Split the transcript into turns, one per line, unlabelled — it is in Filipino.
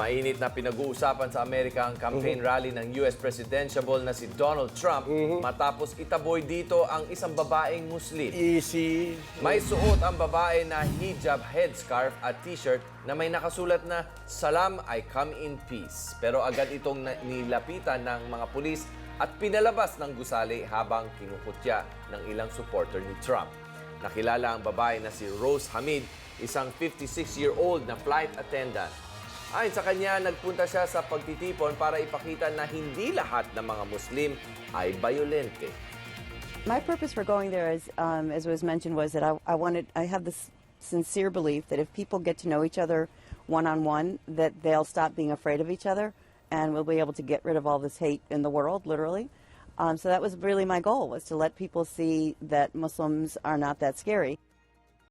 Mainit na pinag-uusapan sa Amerika ang campaign rally ng US presidential na si Donald Trump matapos itaboy dito ang isang babaeng Muslim.
Easy.
May suot ang babae na hijab, headscarf at t-shirt na may nakasulat na Salam, I come in peace. Pero agad itong nilapitan ng mga pulis at pinalabas ng gusali habang kinukutya ng ilang supporter ni Trump. Nakilala ang babae na si Rose Hamid, isang 56-year-old na flight attendant. Ayon sa kanya, nagpunta siya sa pagtitipon para ipakita na hindi lahat ng mga Muslim ay bayolente.
My purpose for going there, as um, as was mentioned, was that I, I wanted. I have this sincere belief that if people get to know each other one on one, that they'll stop being afraid of each other, and we'll be able to get rid of all this hate in the world, literally. Um, so that was really my goal: was to let people see that Muslims are not that scary.